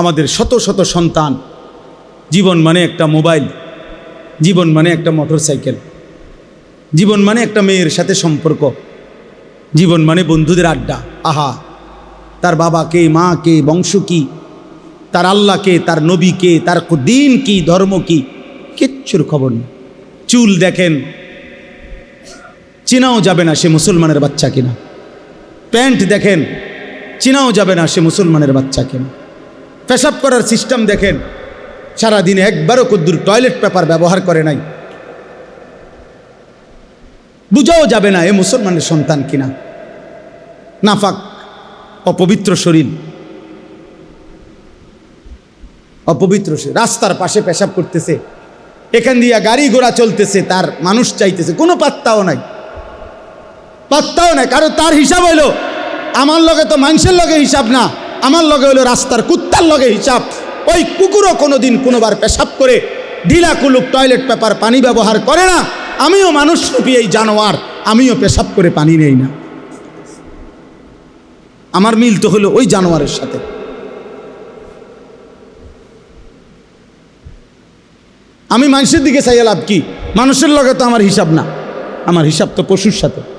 আমাদের শত শত সন্তান, জীবন মানে একটা মোবাইল, জীবন মানে একটা মোটর সাইকেল জীবন মানে একটা মেয়ের সাথে সম্পর্ক, জীবন মানে বন্ধুদের আড্ডা, আহা, তার বাবা কে, মা কে, বংশ কি, তার আল্লাহ কে, তার নবী কে, তার দিন কি, ধর্ম কি, কিচ্ছুর খবর নেই। চুল দেখেন, চেনাও যাবে না সে মুসলমানের বাচ্চা কিনা। প্যান্ট দেখেন, চেনাও যাবে না সে মুসলমানের বাচ্চা কিনা। পেশাব করার সিস্টেম দেখেন, সারাদিনে একবারও কদ্দুর টয়লেট পেপার ব্যবহার করে নাই। বুঝাও যাবে না এ মুসলমানের সন্তান কিনা। নাফাক, অপবিত্র শরীর। অপবিত্র শরীর, রাস্তার পাশে পেশাব করতেছে। এখান দিয়ে গাড়ি ঘোড়া চলতেছে, তার মানুষ চাইতেছে। কোনো পাত্তাও নাই। পাত্তাও নাই, কারণ তার হিসাব হইল, আমার লগে তো মানুষের লগে হিসাব না। আমার লগে হইল রাস্তার কুত্তার লগে হিসাব। ওই কুকুরও কোনোদিন কোনোবার পেশাব করে ঢিলা কুলুক টয়লেট পেপার পানি ব্যবহার করে না। আমিও মানুষ রূপী এই জানোয়ার, আমিও পেশাব করে পানি নেই না। আমার মিল তো হলো ওই জানোয়ারের সাথে। আমি মানুষের দিকে চাইয়া লাভ কি? মানুষের লগে তো আমার হিসাব না। আমার হিসাব তো পশুর সাথে।